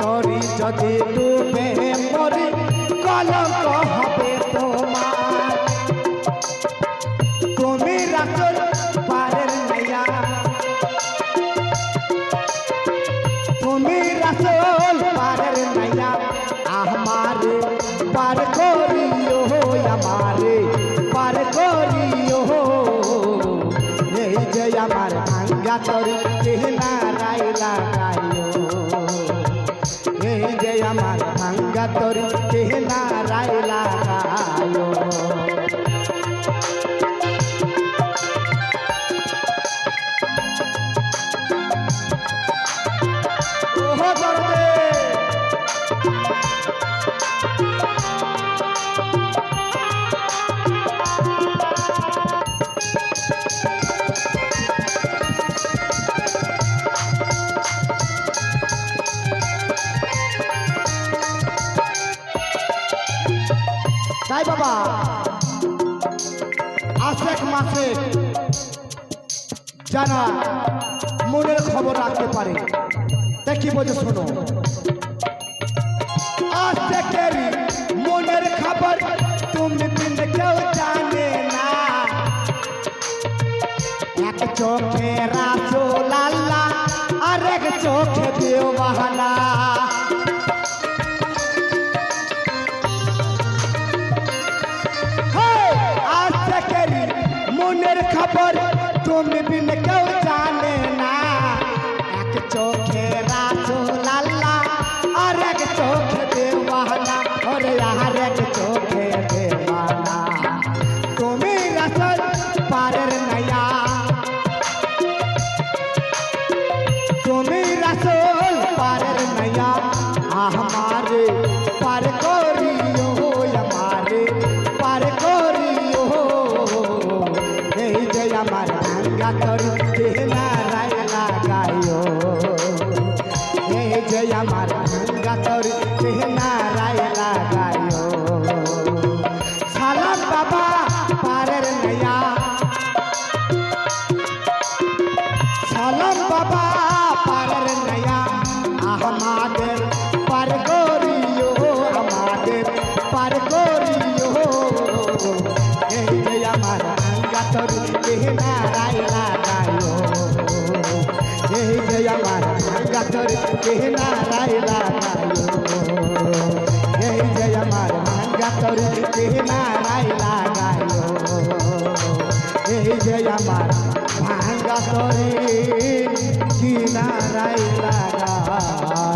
তরি যদি ডুবে মরি, কলঙ্ক হবে তোমার। তুমি রাসুল, পারের নাইয়া তুমি রাসুল, পারের নাইয়া আমারে পার করিও আমারে, পার করিও এই যে আমার ভাঙ্গা তরি কেহনা রাই লাগাইও ভাঙ্গা তরি কেহনা রাই লাগাইও ওহো তাই বাবা। আশেক মাসে জানা মনের খবর রাখতে পারে। তা কি শোনো? আশেকেরই মনের খবর তুমি বিন কেউ জানে না। এক চোখে রাসুল আল্লাহ আর এক চোখে মনের খবর তুমি বিন কেউ জানে না এক চোখে রাসুল আল্লাহ আর এক চোখে দেওয়ানা ওরে আর এক চোখে দেওয়ানা তুমি রাসুল পারের নাইয়া তুমি রাসুল পারের নাইয়া ভাঙ্গা তরি কেনা রায় লাগাইও এই যে আমার ভাঙ্গা তরি কেনা রায় লাগাইও সালাম বাবা পারের নাইয়া সালাম বাবা পারের নয়া আমাদের পার করিও আমাদের পার করিও এই যে আমার গাতর কেহনা আমার ভাঙ্গা তরে কিনারাই লাগায়